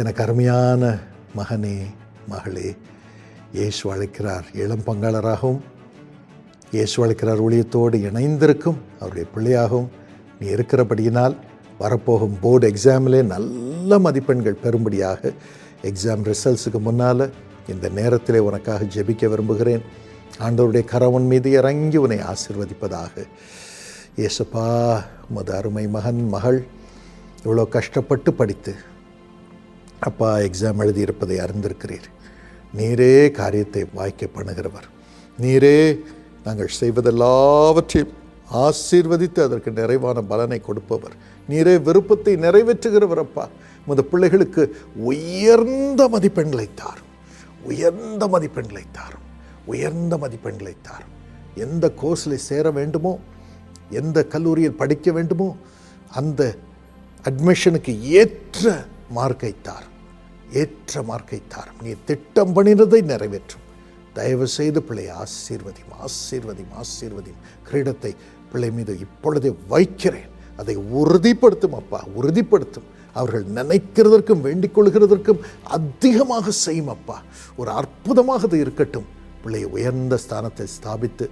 எனக்கு அருமையான மகனே மகளே இயேசு அழைக்கிறார். இளம் பங்காளராகவும் இயேசு அழைக்கிறார். ஊழியத்தோடு இணைந்திருக்கும் அவருடைய பிள்ளையாகவும் நீ இருக்கிறபடியினால் வரப்போகும் போர்டு எக்ஸாமிலே நல்ல மதிப்பெண்கள் பெறும்படியாக எக்ஸாம் ரிசல்ட்ஸுக்கு முன்னால் இந்த நேரத்திலே உனக்காக ஜெபிக்க விரும்புகிறேன். ஆண்டவருடைய கரவன் மீது இறங்கி உன்னை ஆசிர்வதிப்பதாக. இயேசுப்பா உமது அருமை மகன் மகள் இவ்வளோ கஷ்டப்பட்டு படித்து அப்பா எக்ஸாம் எழுதியிருப்பதை அறிந்திருக்கிறீர். நீரே காரியத்தை வாய்க்க பண்ணுகிறவர். நீரே நாங்கள் செய்வதெல்லாவற்றையும் ஆசீர்வதித்து அதற்கு நிறைவான பலனை கொடுப்பவர். நீரே விருப்பத்தை நிறைவேற்றுகிறவர் அப்பா. உமது பிள்ளைகளுக்கு உயர்ந்த மதிப்பெண்களை தாரும் உயர்ந்த மதிப்பெண்களை தாரும் உயர்ந்த மதிப்பெண்களை தாரும் எந்த கோர்ஸில் சேர வேண்டுமோ எந்த கல்லூரியில் படிக்க வேண்டுமோ அந்த அட்மிஷனுக்கு ஏற்ற மார்க்கைத்தார் ஏற்ற மார்க்கைத்தார் நீ திட்டம் பண்ணினதை நிறைவேற்றும். தயவு செய்து பிள்ளை ஆசீர்வதியும் ஆசீர்வதியும் ஆசீர்வதியும். கிரீடத்தை பிள்ளை மீது இப்பொழுதே வைக்கிறேன். அதை உறுதிப்படுத்தும் அப்பா உறுதிப்படுத்தும். அவர்கள் நினைக்கிறதற்கும் வேண்டிக் கொள்கிறதற்கும் அதிகமாக செய்யும் அப்பா. ஒரு அற்புதமாக அது இருக்கட்டும். பிள்ளையை உயர்ந்த ஸ்தானத்தை ஸ்தாபித்து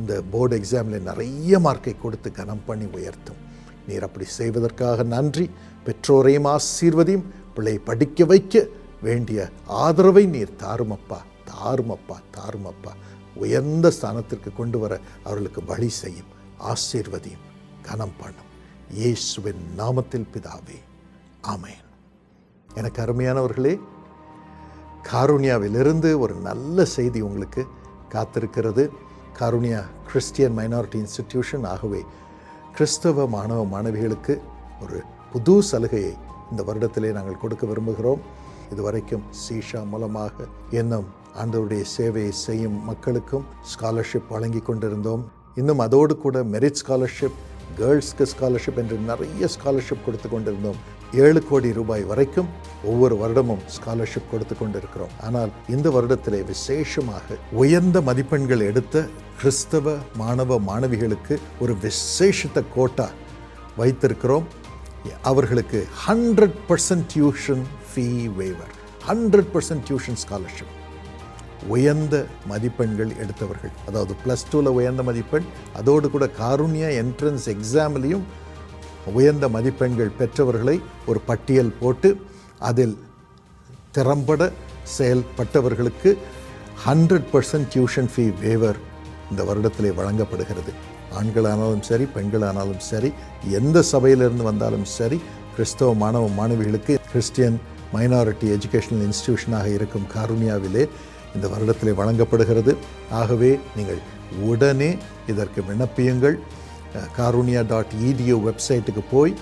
இந்த போர்டு எக்ஸாமில் நிறைய மார்க்கை கொடுத்து கனம் பண்ணி உயர்த்தும். நீர் அப்படி செய்வதற்காக நன்றி. பெற்றோரையும் ஆசீர்வதியும் பிள்ளை படிக்க வைக்க வேண்டிய ஆதரவை நீர் தாருமப்பா தாருமப்பா தாருமப்பா. உயர்ந்த ஸ்தானத்திற்கு கொண்டு வர அவர்களுக்கு வழி செய்யும் ஆசீர்வதியும் கனம் பண்ணும். இயேசுவின் நாமத்தில் பிதாவே ஆமேன். எனக்கு அருமையானவர்களே காருணியாவிலிருந்து ஒரு நல்ல செய்தி உங்களுக்கு காத்திருக்கிறது. காருணியா கிறிஸ்டியன் மைனாரிட்டி இன்ஸ்டிடியூஷன் ஆகவே கிறிஸ்தவ மாணவ மாணவிகளுக்கு ஒரு புது சலுகையை இந்த வருடத்திலே நாங்கள் கொடுக்க விரும்புகிறோம். இதுவரைக்கும் சீஷா மூலமாக இன்னும் ஆண்டவருடைய சேவையை செய்யும் மக்களுக்கும் ஸ்காலர்ஷிப் வழங்கி கொண்டிருந்தோம். இன்னும் அதோடு கூட மெரிட் ஸ்காலர்ஷிப் கேர்ள்ஸ்க்கு ஸ்காலர்ஷிப் என்று நிறைய ஸ்காலர்ஷிப் கொடுத்து கொண்டிருந்தோம். ஏழு கோடி ரூபாய் வரைக்கும் ஒவ்வொரு வருடமும் ஸ்காலர்ஷிப் கொடுத்து கொண்டிருக்கிறோம். ஆனால் இந்த வருடத்திலே விசேஷமாக உயர்ந்த மதிப்பெண்கள் எடுத்த கிறிஸ்தவ மாணவ மாணவிகளுக்கு ஒரு விசேஷத்த கோட்டா வைத்திருக்கிறோம். அவர்களுக்கு hundred percent tuition fee waiver hundred percent tuition scholarship உயர்ந்த மதிப்பெண்கள் எடுத்தவர்கள் அதாவது ப்ளஸ் டூவில் உயர்ந்த மதிப்பெண் அதோடு கூட காருண்யா என்ட்ரன்ஸ் எக்ஸாம்லேயும் உயர்ந்த மதிப்பெண்கள் பெற்றவர்களை ஒரு பட்டியல் போட்டு அதில் திறம்பட செயல்பட்டவர்களுக்கு hundred percent tuition fee waiver இந்த வருடத்திலே வழங்கப்படுகிறது. ஆண்களானாலும் சரி பெண்களானாலும் சரி எந்த சபையிலிருந்து வந்தாலும் சரி கிறிஸ்தவ மாணவ மாணவிகளுக்கு கிறிஸ்டியன் மைனாரிட்டி எஜுகேஷனல் இன்ஸ்டிடியூஷனாக இருக்கும் காருண்யாவிலே இந்த வருடத்திலே வழங்கப்படுகிறது. ஆகவே நீங்கள் உடனே இதற்கு விண்ணப்பியுங்கள். காருண்யா டாட் இடிஓ வெப்சைட்டுக்கு போய்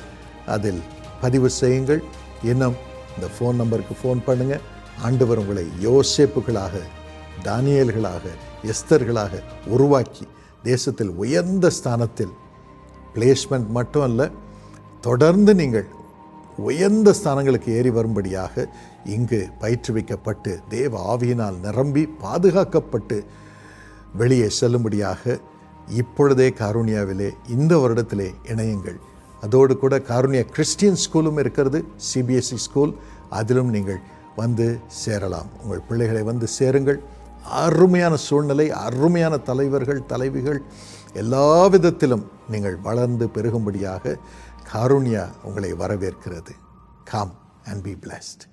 அதில் பதிவு செய்யுங்கள். இன்னும் இந்த ஃபோன் நம்பருக்கு ஃபோன் பண்ணுங்கள் ஆண்டவர் உங்களை யோசேப்புகளாக தானியல்களாக எஸ்தர்களாக உருவாக்கி தேசத்தில் உயர்ந்த ஸ்தானத்தில் பிளேஸ்மெண்ட் மட்டும் அல்ல தொடர்ந்து நீங்கள் உயர்ந்த ஸ்தானங்களுக்கு ஏறி வரும்படியாக இங்கு பயிற்றுவிக்கப்பட்டு தேவ ஆவியினால் நிரம்பி பாதுகாக்கப்பட்டு வெளியே செல்லும்படியாக இப்பொழுதே காருணியாவிலே இந்த வருடத்திலே இணையுங்கள். அதோடு கூட காருணியா கிறிஸ்டியன் ஸ்கூலும் இருக்கிறது சிபிஎஸ்சி ஸ்கூல். அதிலும் நீங்கள் வந்து சேரலாம். உங்கள் பிள்ளைகளை வந்து சேருங்கள். அருமையான சூழ்நிலை அருமையான தலைவர்கள் தலைவிகள் எல்லா விதத்திலும் நீங்கள் வளர்ந்து பெருகும்படியாக காருண்யா உங்களை வரவேற்கிறது. Come and be blessed